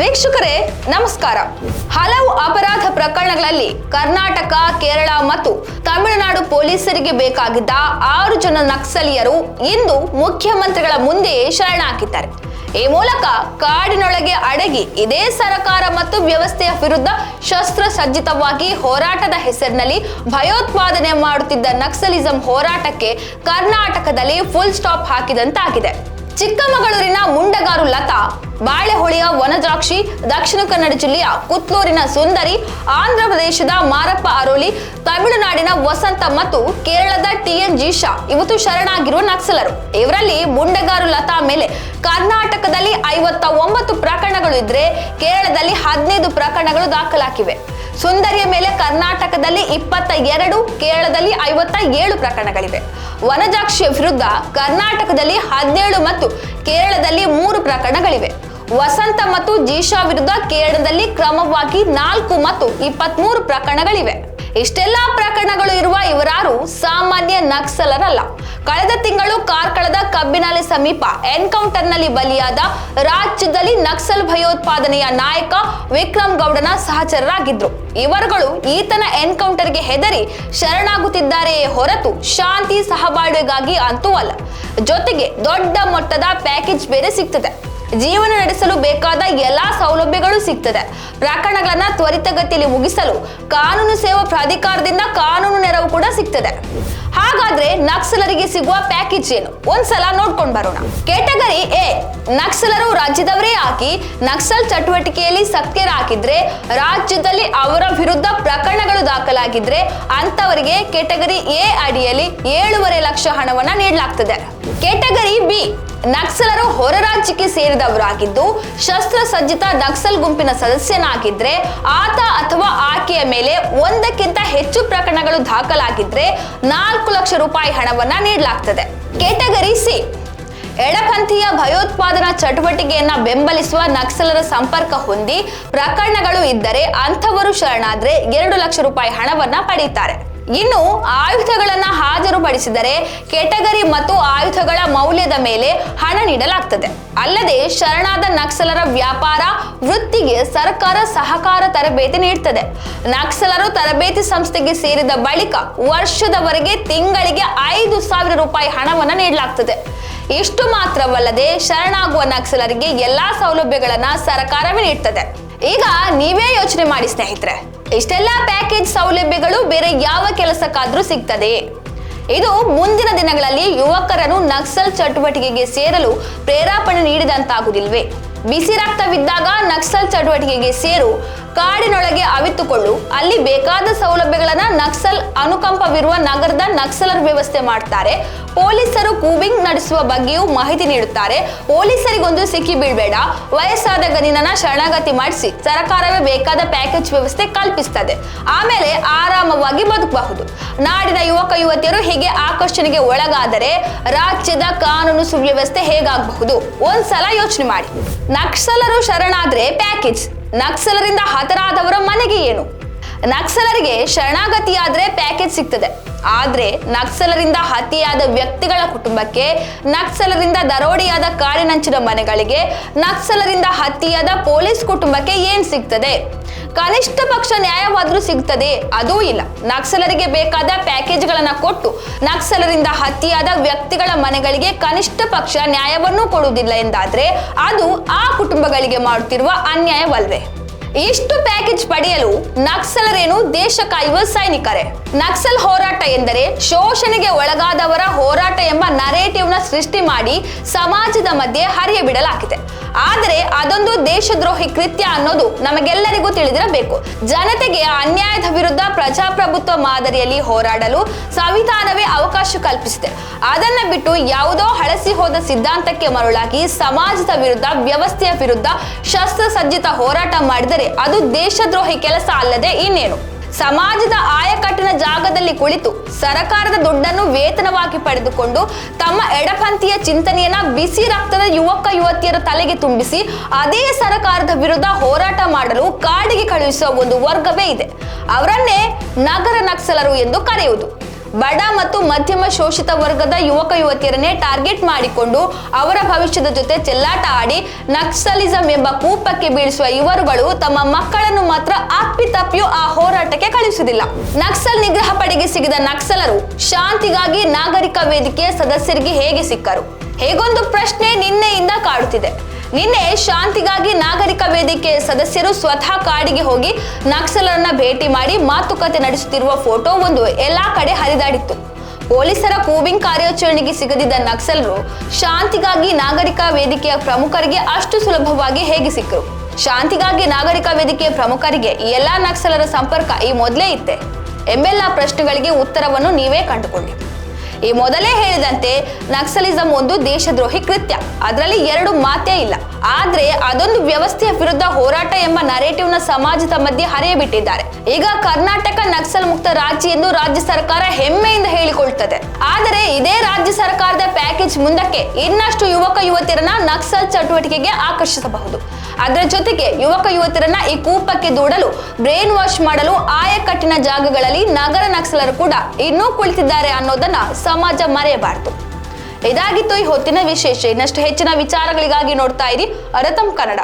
ವೀಕ್ಷಕರೇ, ನಮಸ್ಕಾರ. ಹಲವು ಅಪರಾಧ ಪ್ರಕರಣಗಳಲ್ಲಿ ಕರ್ನಾಟಕ, ಕೇರಳ ಮತ್ತು ತಮಿಳುನಾಡು ಪೊಲೀಸರಿಗೆ ಬೇಕಾಗಿದ್ದ ಆರು ಜನ ನಕ್ಸಲೀಯರು ಇಂದು ಮುಖ್ಯಮಂತ್ರಿಗಳ ಮುಂದೆಯೇ ಶರಣಾಗಿದ್ದಾರೆ ಈ ಮೂಲಕ ಕಾಡಿನೊಳಗೆ ಅಡಗಿ ಇದೇ ಸರ್ಕಾರ ಮತ್ತು ವ್ಯವಸ್ಥೆಯ ವಿರುದ್ಧ ಶಸ್ತ್ರ ಸಜ್ಜಿತವಾಗಿ ಹೋರಾಟದ ಹೆಸರಿನಲ್ಲಿ ಭಯೋತ್ಪಾದನೆ ಮಾಡುತ್ತಿದ್ದ ನಕ್ಸಲಿಸಂ ಹೋರಾಟಕ್ಕೆ ಕರ್ನಾಟಕದಲ್ಲಿ ಫುಲ್ ಸ್ಟಾಪ್ ಹಾಕಿದಂತಾಗಿದೆ. ಚಿಕ್ಕಮಗಳೂರಿನ ಮುಂಡಗಾರು ಲತಾ ಬಾಳೆಹೊಳೆಯ ವನದ್ರಾಕ್ಷಿ ದಕ್ಷಿಣ ಕನ್ನಡ ಜಿಲ್ಲೆಯ ಕುತ್ಲೂರಿನ ಸುಂದರಿ, ಆಂಧ್ರ ಪ್ರದೇಶದ ಮಾರಪ್ಪ ಅರೋಲಿ, ತಮಿಳುನಾಡಿನ ವಸಂತ ಮತ್ತು ಕೇರಳದ ಟಿಎನ್ ಜೀಶಾ ಇವತ್ತು ಶರಣಾಗಿರುವ ನಕ್ಸಲರು. ಇವರಲ್ಲಿ ಮುಂಡಗಾರು ಲತಾ ಮೇಲೆ ಕರ್ನಾಟಕದಲ್ಲಿ ಐವತ್ತ ಒಂಬತ್ತು ಪ್ರಕರಣಗಳು ಇದ್ರೆ ಕೇರಳದಲ್ಲಿ ಹದಿನೈದು ಪ್ರಕರಣಗಳು ದಾಖಲಾಗಿವೆ. ಸುಂದರಿಯ ಮೇಲೆ ಕರ್ನಾಟಕದಲ್ಲಿ ಇಪ್ಪತ್ತ ಎರಡು ಕೇರಳದಲ್ಲಿ ಐವತ್ತ ಏಳು ಪ್ರಕರಣಗಳಿವೆ. ವನಜಾಕ್ಷಿಯ ವಿರುದ್ಧ ಕರ್ನಾಟಕದಲ್ಲಿ ಹದಿನೇಳು ಮತ್ತು ಕೇರಳದಲ್ಲಿ ಮೂರು ಪ್ರಕರಣಗಳಿವೆ. ವಸಂತ ಮತ್ತು ಜೀಶಾ ವಿರುದ್ಧ ಕೇರಳದಲ್ಲಿ ಕ್ರಮವಾಗಿ ನಾಲ್ಕು ಮತ್ತು ಇಪ್ಪತ್ಮೂರು ಪ್ರಕರಣಗಳಿವೆ. ಇಷ್ಟೆಲ್ಲಾ ಪ್ರಕರಣಗಳು ಇರುವ ಇವರಾರು ಸಾಮಾನ್ಯ ನಕ್ಸಲರಲ್ಲ. ಕಳೆದ ತಿಂಗಳು ಕಾರ್ಕಳದ ಕಬ್ಬಿನಾಲೆ ಸಮೀಪ ಎನ್ಕೌಂಟರ್ನಲ್ಲಿ ಬಲಿಯಾದ ರಾಜ್ಯದಲ್ಲಿ ನಕ್ಸಲ್ ಭಯೋತ್ಪಾದನೆಯ ನಾಯಕ ವಿಕ್ರಮ್ ಗೌಡನ ಸಹಚರರಾಗಿದ್ರು. ಇವರುಗಳು ಈತನ ಎನ್ಕೌಂಟರ್ಗೆ ಹೆದರಿ ಶರಣಾಗುತ್ತಿದ್ದಾರೆಯೇ ಹೊರತು ಶಾಂತಿ ಸಹಬಾಳ್ವೆಗಾಗಿ ಅಂತೂ ಅಲ್ಲ. ಜೊತೆಗೆ ದೊಡ್ಡ ಮೊತ್ತದ ಪ್ಯಾಕೇಜ್ ಬೇರೆ ಸಿಗ್ತದೆ. ಜೀವನ ನಡೆಸಲು ಬೇಕಾದ ಎಲ್ಲಾ ಸೌಲಭ್ಯಗಳು ಸಿಗ್ತದೆ. ಪ್ರಕರಣಗಳನ್ನ ತ್ವರಿತಗತಿಯಲ್ಲಿ ಮುಗಿಸಲು ಕಾನೂನು ಸೇವಾ ಪ್ರಾಧಿಕಾರದಿಂದ ಕಾನೂನು ನೆರವು ಕೂಡ ಸಿಗ್ತದೆ. ಹಾಗಾದ್ರೆ ನಕ್ಸಲರಿಗೆ ಸಿಗುವ ಪ್ಯಾಕೇಜ್ ಏನು? ಒಂದ್ಸಲ ನೋಡ್ಕೊಂಡು ಬರೋಣ. ಕೆಟಗರಿ ಎ ನಕ್ಸಲರು ರಾಜ್ಯದವರೇ ಆಗಿ ನಕ್ಸಲ್ ಚಟುವಟಿಕೆಯಲ್ಲಿ ಸಕ್ರಿಯರಾಗಿದ್ರೆ, ರಾಜ್ಯದಲ್ಲಿ ಅವರ ವಿರುದ್ಧ ಪ್ರಕರಣಗಳು ದಾಖಲಾಗಿದ್ರೆ ಅಂತವರಿಗೆ ಕೆಟಗರಿ ಎ ಅಡಿಯಲ್ಲಿ ಏಳೂವರೆ ಲಕ್ಷ ಹಣವನ್ನ ನೀಡಲಾಗ್ತದೆ. ಕೆಟಗರಿ ಬಿ ನಕ್ಸಲರು ಹೊರ ರಾಜ್ಯಕ್ಕೆ ಸೇರಿದವರಾಗಿದ್ದು, ಶಸ್ತ್ರಸಜ್ಜಿತ ನಕ್ಸಲ್ ಗುಂಪಿನ ಸದಸ್ಯನಾಗಿದ್ರೆ, ಆತ ಅಥವಾ ಆಕೆಯ ಮೇಲೆ ಒಂದಕ್ಕಿಂತ ಹೆಚ್ಚು ಪ್ರಕರಣಗಳು ದಾಖಲಾಗಿದ್ರೆ ನಾಲ್ಕು ಲಕ್ಷ ರೂಪಾಯಿ ಹಣವನ್ನ ನೀಡಲಾಗ್ತದೆ. Category C. ಎಡಪಂಥೀಯ ಭಯೋತ್ಪಾದನಾ ಚಟುವಟಿಕೆಯನ್ನ ಬೆಂಬಲಿಸುವ ನಕ್ಸಲರ ಸಂಪರ್ಕ ಹೊಂದಿ ಪ್ರಕರಣಗಳು ಇದ್ದರೆ ಅಂಥವರು ಶರಣಾದ್ರೆ ಎರಡು ಲಕ್ಷ ರೂಪಾಯಿ ಹಣವನ್ನ ಪಡೀತಾರೆ. ಇನ್ನು ಆಯುಧಗಳನ್ನ ಹಾಜರುಪಡಿಸಿದರೆ ಕೆಟಗರಿ ಮತ್ತು ಆಯುಧಗಳ ಮೌಲ್ಯದ ಮೇಲೆ ಹಣ ನೀಡಲಾಗ್ತದೆ. ಅಲ್ಲದೆ ಶರಣಾದ ನಕ್ಸಲರ ವ್ಯಾಪಾರ, ವೃತ್ತಿಗೆ ಸರ್ಕಾರ ಸಹಕಾರ ತರಬೇತಿ ನೀಡುತ್ತದೆ ನಕ್ಸಲರು ತರಬೇತಿ ಸಂಸ್ಥೆಗೆ ಸೇರಿದ ಬಳಿಕ ವರ್ಷದವರೆಗೆ ತಿಂಗಳಿಗೆ ಐದು ಸಾವಿರ ರೂಪಾಯಿ ಹಣವನ್ನು ನೀಡಲಾಗ್ತದೆ. ಇಷ್ಟು ಮಾತ್ರವಲ್ಲದೆ ಶರಣಾಗುವ ನಕ್ಸಲರಿಗೆ ಎಲ್ಲಾ ಸೌಲಭ್ಯಗಳನ್ನ ಸರ್ಕಾರವೇ ನೀಡ್ತದೆ. ಈಗ ನೀವೇ ಯೋಚನೆ ಮಾಡಿ ಸ್ನೇಹಿತರೆ, ಇಷ್ಟೆಲ್ಲ ಪ್ಯಾಕೇಜ್ ಸೌಲಭ್ಯಗಳು ಬೇರೆ ಯಾವ ಕೆಲಸಕ್ಕಾದ್ರೂ ಸಿಗ್ತದೆ ಇದು ಮುಂದಿನ ದಿನಗಳಲ್ಲಿ ಯುವಕರನ್ನು ನಕ್ಸಲ್ ಚಟುವಟಿಕೆಗೆ ಸೇರಲು ಪ್ರೇರೇಪಣೆ ನೀಡಿದಂತಾಗುವುದಿಲ್ವೇ? ಬಿಸಿ ರಕ್ತವಿದ್ದಾಗ ನಕ್ಸಲ್ ಚಟುವಟಿಕೆಗೆ ಸೇರು ಕಾಡಿನೊಳಗೆ ಅವಿತುಕೊಳ್ಳು. ಅಲ್ಲಿ ಬೇಕಾದ ಸೌಲಭ್ಯಗಳನ್ನ ನಕ್ಸಲ್ ಅನುಕಂಪವಿರುವ ನಗರದ ನಕ್ಸಲರ್ ವ್ಯವಸ್ಥೆ ಮಾಡ್ತಾರೆ. ಪೊಲೀಸರು ಕೂಬಿಂಗ್ ನಡೆಸುವ ಬಗ್ಗೆಯೂ ಮಾಹಿತಿ ನೀಡುತ್ತಾರೆ. ಪೊಲೀಸರಿಗೊಂದು ಸಿಕ್ಕಿ ಬೀಳ್ಬೇಡ. ವಯಸ್ಸಾದ ಗದಿನನ ಶರಣಾಗತಿ ಮಾಡಿಸಿ. ಸರ್ಕಾರವೇ ಬೇಕಾದ ಪ್ಯಾಕೇಜ್ ವ್ಯವಸ್ಥೆ ಕಲ್ಪಿಸ್ತದೆ. ಆಮೇಲೆ ಆರಾಮವಾಗಿ ಬದುಕಬಹುದು. ನಾಡಿನ ಯುವಕ ಯುವತಿಯರು ಹೀಗೆ ಆಕರ್ಷಣೆಗೆ ಒಳಗಾದರೆ ರಾಜ್ಯದ ಕಾನೂನು ಸುವ್ಯವಸ್ಥೆ ಹೇಗಾಗಬಹುದು? ಒಂದ್ಸಲ ಯೋಚನೆ ಮಾಡಿ. ನಕ್ಸಲರು ಶರಣಾದ್ರೆ ಪ್ಯಾಕೇಜ್. ನಕ್ಸಲರಿಂದ ಹತರಾದವರ ಮನೆಗೆ ಏನು? ನಕ್ಸಲರಿಗೆ ಶರಣಾಗತಿಯಾದ್ರೆ ಪ್ಯಾಕೇಜ್ ಸಿಗ್ತದೆ. ಆದ್ರೆ ನಕ್ಸಲರಿಂದ ಹತಿಯಾದ ವ್ಯಕ್ತಿಗಳ ಕುಟುಂಬಕ್ಕೆ, ನಕ್ಸಲರಿಂದ ದರೋಡೆಯಾದ ಕಾಡಿನಂಚಿನ ಮನೆಗಳಿಗೆ, ನಕ್ಸಲರಿಂದ ಹತ್ಯೆಯಾದ ಪೊಲೀಸ್ ಕುಟುಂಬಕ್ಕೆ ಏನ್ ಸಿಗ್ತದೆ? ಕನಿಷ್ಠ ಪಕ್ಷ ನ್ಯಾಯವಾದ್ರೂ ಸಿಗ್ತದೆ, ಅದೂ ಇಲ್ಲ. ನಕ್ಸಲರಿಗೆ ಬೇಕಾದ ಪ್ಯಾಕೇಜ್ಗಳನ್ನು ಕೊಟ್ಟು ನಕ್ಸಲರಿಂದ ಹತ್ಯೆಯಾದ ವ್ಯಕ್ತಿಗಳ ಮನೆಗಳಿಗೆ ಕನಿಷ್ಠ ಪಕ್ಷ ನ್ಯಾಯವನ್ನೂ ಕೊಡುವುದಿಲ್ಲ ಎಂದಾದ್ರೆ ಅದು ಆ ಕುಟುಂಬಗಳಿಗೆ ಮಾಡುತ್ತಿರುವ ಅನ್ಯಾಯವಲ್ವೇ? ಇಷ್ಟು ಪ್ಯಾಕೇಜ್ ಪಡೆಯಲು ನಕ್ಸಲರೇನು ದೇಶ ಕಾಯುವ ಸೈನಿಕರೇ? ನಕ್ಸಲ್ ಹೋರಾಟ ಎಂದರೆ ಶೋಷಣೆಗೆ ಒಳಗಾದವರ ಹೋರಾಟ ಎಂಬ ನರೇಟಿವ್ನ ಸೃಷ್ಟಿ ಮಾಡಿ ಸಮಾಜದ ಮಧ್ಯೆ ಹರಿಯ ಬಿಡಲಾಗಿದೆ. ಆದರೆ ಅದೊಂದು ದೇಶದ್ರೋಹಿ ಕೃತ್ಯ ಅನ್ನೋದು ನಮಗೆಲ್ಲರಿಗೂ ತಿಳಿದಿರಬೇಕು. ಜನತೆಗೆ ಅನ್ಯಾಯದ ವಿರುದ್ಧ ಪ್ರಜಾಪ್ರಭುತ್ವ ಮಾದರಿಯಲ್ಲಿ ಹೋರಾಡಲು ಸಂವಿಧಾನವೇ ಅವಕಾಶ ಕಲ್ಪಿಸಿದೆ. ಅದನ್ನ ಬಿಟ್ಟು ಯಾವುದೋ ಹಳಸಿ ಹೋದ ಸಿದ್ಧಾಂತಕ್ಕೆ ಮರುಳಾಗಿ ಸಮಾಜದ ವಿರುದ್ಧ, ವ್ಯವಸ್ಥೆಯ ವಿರುದ್ಧ ಶಸ್ತ್ರಸಜ್ಜಿತ ಹೋರಾಟ ಮಾಡಿದರೆ ಅದು ದೇಶದ್ರೋಹಿ ಕೆಲಸ ಅಲ್ಲದೆ ಇನ್ನೇನು? ಸಮಾಜದ ಆಯಕಟ್ಟಿನ ಜಾಗದಲ್ಲಿ ಕುಳಿತು ಸರಕಾರದ ದುಡ್ಡನ್ನು ವೇತನವಾಗಿ ಪಡೆದುಕೊಂಡು ತಮ್ಮ ಎಡಪಂಥೀಯ ಚಿಂತನೆಯನ್ನ ಬಿಸಿ ರಕ್ತದ ಯುವಕ ಯುವತಿಯರ ತಲೆಗೆ ತುಂಬಿಸಿ ಅದೇ ಸರಕಾರದ ವಿರುದ್ಧ ಹೋರಾಟ ಮಾಡಲು ಕಾಡಿಗೆ ಕಳುಹಿಸುವ ಒಂದು ವರ್ಗವೇ ಇದೆ. ಅವರನ್ನೇ ನಗರ ನಕ್ಸಲರು ಎಂದು ಕರೆಯುವುದು. ಬಡ ಮತ್ತು ಮಧ್ಯಮ ಶೋಷಿತ ವರ್ಗದ ಯುವಕ ಯುವತಿಯರನ್ನೇ ಟಾರ್ಗೆಟ್ ಮಾಡಿಕೊಂಡು ಅವರ ಭವಿಷ್ಯದ ಜೊತೆ ಚೆಲ್ಲಾಟ ಆಡಿ ನಕ್ಸಲಿಸಂ ಎಂಬ ಕೂಪಕ್ಕೆ ಬೀಳಿಸುವ ಇವರುಗಳು ತಮ್ಮ ಮಕ್ಕಳನ್ನು ಮಾತ್ರ ಅಪ್ಪಿತಪ್ಪಿಯೂ ಆ ಹೋರಾಟಕ್ಕೆ ಕಳಿಸುವುದಿಲ್ಲ ನಕ್ಸಲ್ ನಿಗ್ರಹ ಪಡೆಗೆ ಸಿಗಿದ ನಕ್ಸಲರು ಶಾಂತಿಗಾಗಿ ನಾಗರಿಕ ವೇದಿಕೆಯ ಸದಸ್ಯರಿಗೆ ಹೇಗೆ ಸಿಕ್ಕರು? ಹೇಗೊಂದು ಪ್ರಶ್ನೆ ನಿನ್ನೆಯಿಂದ ಕಾಡುತ್ತಿದೆ. ನಿನ್ನೆ ಶಾಂತಿಗಾಗಿ ನಾಗರಿಕ ವೇದಿಕೆ ಸದಸ್ಯರು ಸ್ವತಃ ಕಾಡಿಗೆ ಹೋಗಿ ನಕ್ಸಲರನ್ನ ಭೇಟಿ ಮಾಡಿ ಮಾತುಕತೆ ನಡೆಸುತ್ತಿರುವ ಫೋಟೋ ಒಂದು ಎಲ್ಲಾ ಕಡೆ ಹರಿದಾಡಿತ್ತು. ಪೊಲೀಸರ ಕೂಬಿಂಗ್ ಕಾರ್ಯಾಚರಣೆಗೆ ಸಿಗದಿದ್ದ ನಕ್ಸಲರು ಶಾಂತಿಗಾಗಿ ನಾಗರಿಕ ವೇದಿಕೆಯ ಪ್ರಮುಖರಿಗೆ ಅಷ್ಟು ಸುಲಭವಾಗಿ ಹೇಗೆ ಸಿಕ್ಕರು? ಶಾಂತಿಗಾಗಿ ನಾಗರಿಕ ವೇದಿಕೆಯ ಪ್ರಮುಖರಿಗೆ ಎಲ್ಲಾ ನಕ್ಸಲರ ಸಂಪರ್ಕ ಈ ಮೊದಲೇ ಇತ್ತೆ. ಎಂಬೆಲ್ಲ ಪ್ರಶ್ನೆಗಳಿಗೆ ಉತ್ತರವನ್ನು ನೀವೇ ಕಂಡುಕೊಳ್ಳಿ. ಈ ಮೊದಲೇ ಹೇಳಿದಂತೆ ನಕ್ಸಲಿಸಂ ಒಂದು ದೇಶದ್ರೋಹಿ ಕೃತ್ಯ. ಅದರಲ್ಲಿ ಎರಡು ಮಾತೇ ಇಲ್ಲ. ಆದ್ರೆ ಅದೊಂದು ವ್ಯವಸ್ಥೆಯ ವಿರುದ್ಧ ಹೋರಾಟ ಎಂಬ ನರೇಟಿವ್ನ ಸಮಾಜದ ಮಧ್ಯೆ ಹರಿಯಬಿಟ್ಟಿದ್ದಾರೆ. ಈಗ ಕರ್ನಾಟಕ ನಕ್ಸಲ್ ಮುಕ್ತ ರಾಜ್ಯ ಎಂದು ರಾಜ್ಯ ಸರ್ಕಾರ ಹೆಮ್ಮೆಯಿಂದ ಹೇಳಿಕೊಳ್ತದೆ. ಆದರೆ ಇದೇ ರಾಜ್ಯ ಸರ್ಕಾರದ ಪ್ಯಾಕೇಜ್ ಮುಂದಕ್ಕೆ ಇನ್ನಷ್ಟು ಯುವಕ ಯುವತಿಯರನ್ನ ನಕ್ಸಲ್ ಚಟುವಟಿಕೆಗೆ ಆಕರ್ಷಿಸಬಹುದು. ಅದರ ಜೊತೆಗೆ ಯುವಕ ಯುವತಿಯರನ್ನ ಈ ಕೂಪಕ್ಕೆ ದೂಡಲು ಬ್ರೈನ್ ವಾಶ್ ಮಾಡಲು ಆಯಕಟ್ಟಿನ ಜಾಗಗಳಲ್ಲಿ ನಗರ ನಕ್ಸಲರು ಕೂಡ ಇನ್ನೂ ಕುಳಿತಿದ್ದಾರೆ ಅನ್ನೋದನ್ನ ಸಮಾಜ ಮರೆಯಬಾರದು. ಇದಾಗಿತ್ತು ಈ ಹೊತ್ತಿನ ವಿಶೇಷ. ಇನ್ನಷ್ಟು ಹೆಚ್ಚಿನ ವಿಚಾರಗಳಿಗಾಗಿ ನೋಡ್ತಾ ಇರಿ ಅರತಂ ಕನ್ನಡ.